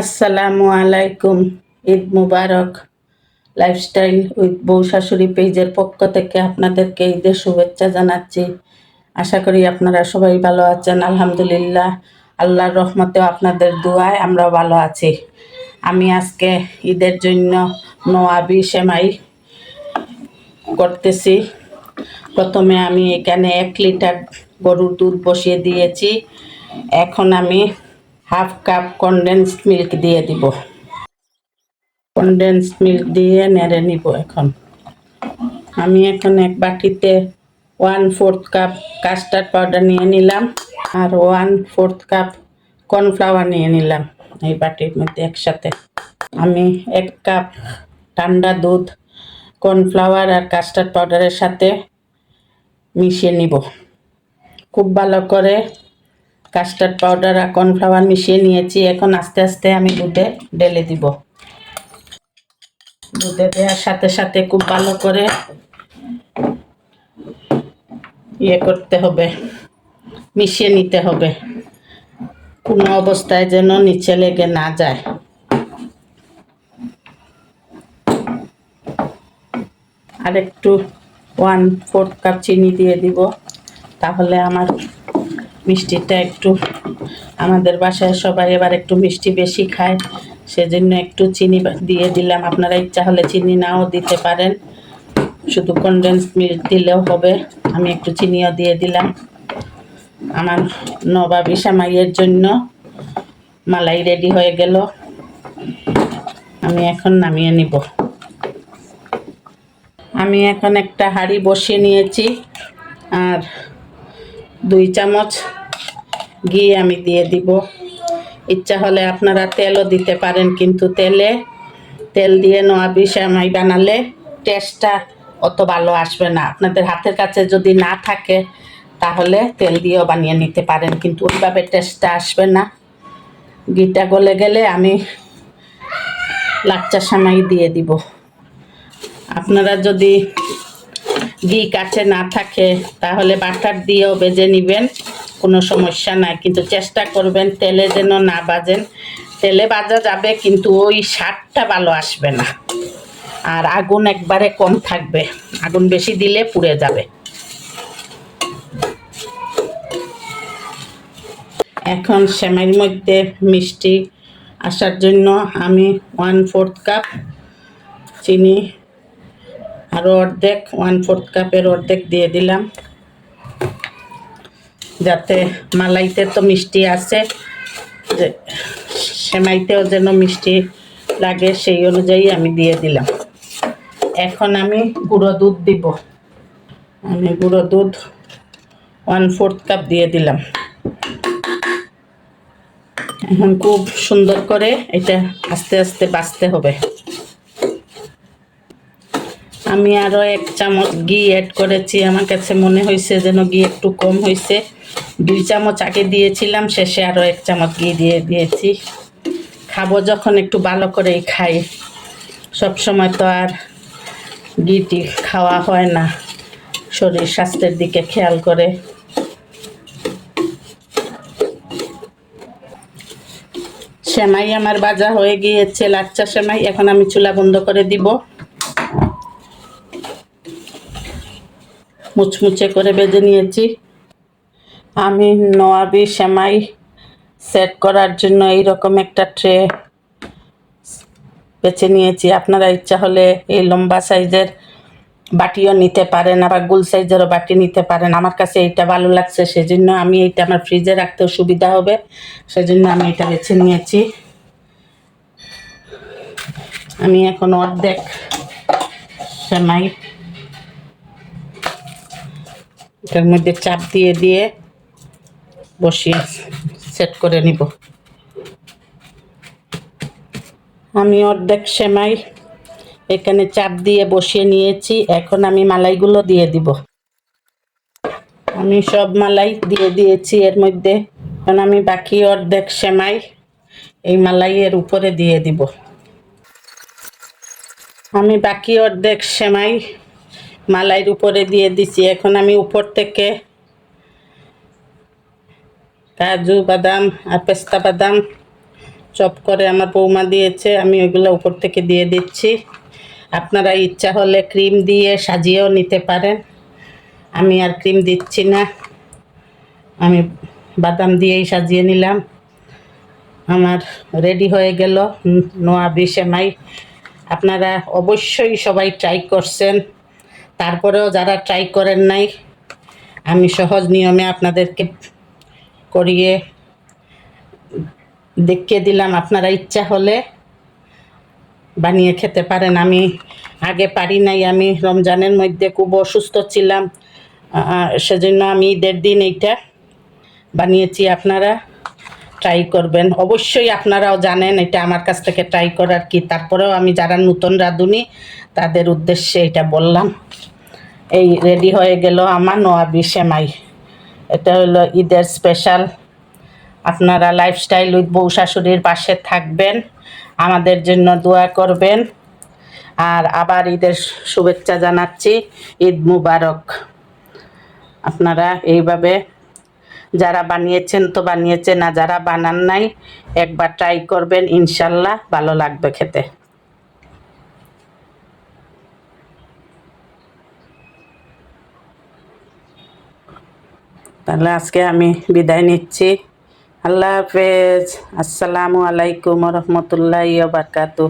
আসসালামু আলাইকুম। ঈদ মুবারক। Lifestyle with বউ শাশুড়ি পেজের পক্ষ থেকে আপনাদেরকে ঈদের শুভেচ্ছা জানাচ্ছি। আশা করি আপনারা সবাই ভালো আছেন, আলহামদুলিল্লাহ। আল্লাহর রহমতেও আপনাদের দোয়ায় আমরা ভালো আছি। আমি আজকে ঈদের জন্য নোয়াবি সেমাই করতেছি প্রথমে আমি এখানে এক লিটার গরুর দুধ বসিয়ে দিয়েছি। এখন আমি হাফ কাপ কনডেন্স মিল্ক দিয়ে দিব। কনডেন্স মিল্ক দিয়ে নেড়ে নিব এখন। আমি এখন এক বাটিতে one fourth cup custard powder নিয়ে নিলাম আর ওয়ান ফোর্থ কাপ কর্নফ্লাওয়ার নিয়ে নিলাম এই বাটির মধ্যে একসাথে। আমি এক কাপ ঠান্ডা দুধ কর্নফ্লাওয়ার আর কাস্টার্ড পাউডারের সাথে মিশিয়ে নিব। খুব ভালো করে কাস্টার্ড পাউডার আর কর্নফ্লাওয়ার মিশিয়ে নিয়েছি। এখন আস্তে আস্তে আমি দুধে ঢেলে দিব। দুধে দেওয়ার সাথে সাথে খুব ভালো করে ইয়ে করতে হবে, মিশিয়ে নিতে হবে। কোনো অবস্থায় যেন নিচে লেগে না যায়। আর একটু ওয়ান ফোর্থ কাপ চিনি দিয়ে দিব, তাহলে আমার মিষ্টিটা একটু আমাদের বাসায় সবাই এবার একটু মিষ্টি বেশি খায়। সেজন্য একটু চিনি দিয়ে দিলাম। আপনারা ইচ্ছা হলে চিনি নাও দিতে পারেন। শুধু কনডেন্স মিল্ক দিলেও হবে। আমি একটু চিনিও দিয়ে দিলাম। আমার নবাবি সামাইয়ের জন্য মালাই রেডি হয়ে গেল। আমি এখন নামিয়ে নিব। আমি এখন একটা হাঁড়ি বসিয়ে নিয়েছি। আর দুই চামচ ঘি আমি দিয়ে দিব। ইচ্ছা হলে আপনারা তেলও দিতে পারেন, কিন্তু তেলে, তেল দিয়ে নোয়াবি সেমাই বানালে টেস্টটা অত ভালো আসবে না। আপনাদের হাতের কাছে যদি না থাকে, তাহলে তেল দিয়েও বানিয়ে নিতে পারেন, কিন্তু ওইভাবে টেস্টটা আসবে না। ঘিটা গলে গেলে আমি লাচ্চা সেমাই দিয়ে দিব। আপনারা যদি ঘি কাছে না থাকে, তাহলে বাটার দিয়েও বেজে নেবেন। কোনো সমস্যা নাই, কিন্তু চেষ্টা করবেন তেলে যেন না বাজেন। তেলে বাজা যাবে, কিন্তু ওই স্বাদটা ভালো আসবে না। আর আগুন একবারে কম থাকবে, আগুন বেশি দিলে পুড়ে যাবে। এখন সেমাইয়ের মধ্যে মিষ্টি আসার জন্য আমি ওয়ান ফোর্থ কাপ চিনি আরও অর্ধেক ওয়ান ফোর্থ কাপের অর্ধেক দিয়ে দিলাম। যাতে মালাইতে তো মিষ্টি আছে, যে সেমাইতেও যেন মিষ্টি লাগে, সেই অনুযায়ী আমি দিয়ে দিলাম। এখন আমি গুঁড়ো দুধ দিব। আমি গুঁড়ো দুধ ওয়ান ফোর্থ কাপ দিয়ে দিলাম। এখন খুব সুন্দর করে এটা আস্তে আস্তে বাঁচতে হবে। আমি আরও এক চামচ ঘি অ্যাড করেছি। আমার কাছে মনে হয়েছে যেন ঘি একটু কম হয়েছে। দুই চামচ আগে দিয়েছিলাম, শেষে আরও এক চামচ ঘি দিয়ে দিয়েছি। খাব যখন একটু ভালো করেই খাই। সব সময় তো আর ঘিটি খাওয়া হয় না, শরীর স্বাস্থ্যের দিকে খেয়াল করে। সেমাই আমার বাজা হয়ে গিয়েছে, লাচ্চা সেমাই। এখন আমি চুলা বন্ধ করে দিব। মুচমুচে করে বেজে নিয়েছি। আমি নোয়াবি সেমাই সেট করার জন্য এই রকম একটা ট্রে বেছে নিয়েছি। আপনারা ইচ্ছা হলে এই লম্বা সাইজের বাটিও নিতে পারেন, আবার গোল সাইজেরও বাটি নিতে পারেন। আমার কাছে এইটা ভালো লাগছে, সেজন্য আমি এইটা আমার ফ্রিজে রাখতেও সুবিধা হবে। সেজন্য আমি এটা বেছে নিয়েছি। আমি এখন অর্ধেক সেমাই এটার মধ্যে চাপ দিয়ে দিয়ে বসিয়ে সেট করে নিব। আমি অর্ধেক সেমাই এখানে চাপ দিয়ে বসিয়ে নিয়েছি, এখন আমি মালাইগুলো দিয়ে দিব। আমি সব মালাই দিয়ে দিয়েছি এর মধ্যে, এখন আমি বাকি অর্ধেক সেমাই এই মালাইয়ের উপরে দিয়ে দিব। আমি বাকি অর্ধেক সেমাই মালাইয়ের উপরে দিয়ে দিছি। এখন আমি উপর থেকে কাজু, বাদাম আর পেস্তা বাদাম চপ করে আমার বৌমা দিয়েছে। আমি ওইগুলো উপর থেকে দিয়ে দিচ্ছি। আপনারা ইচ্ছা হলে ক্রিম দিয়ে সাজিয়েও নিতে পারেন। আমি আর ক্রিম দিচ্ছি না। আমি বাদাম দিয়েই সাজিয়ে নিলাম। আমার রেডি হয়ে গেল। নোয়া বিশেমাই আপনারা অবশ্যই সবাই ট্রাই করছেন। তারপরেও যারা ট্রাই করেন নাই, আমি সহজ নিয়মে আপনাদেরকে করিয়ে দেখিয়ে দিলাম। আপনারা ইচ্ছা হলে বানিয়ে খেতে পারেন। আমি আগে পারি নাই, আমি রমজানের মধ্যে খুব অসুস্থ ছিলাম। সেজন্য আমি ঈদের দিন এইটা বানিয়েছি। আপনারা ট্রাই করবেন। অবশ্যই আপনারাও জানেন, এটা আমার কাছ থেকে ট্রাই করার কি। তারপরেও আমি যারা নতুন রাঁধুনি, তাদের উদ্দেশ্যে এটা বললাম। এই রেডি হয়ে গেল আমার নোয়াবি সেমাই। এটা হলো ঈদের স্পেশাল আপনারা লাইফস্টাইল উইথ বউ শাশুড়ির পাশে থাকবেন, আমাদের জন্য দোয়া করবেন। আর আবার ঈদের শুভেচ্ছা জানাচ্ছি, ঈদ মুবারক। আপনারা এইভাবে যারা বানিয়েছেন তো বানিয়েছেন আর যারা বানান নাই, একবার ট্রাই করবেন, ইনশাল্লাহ ভালো লাগবে খেতে। তাহলে আজকে আমি বিদায় নিচ্ছি। আল্লাহ হাফেজ। আসসালামু আলাইকুম রহমতুল্লাহ বারকাতু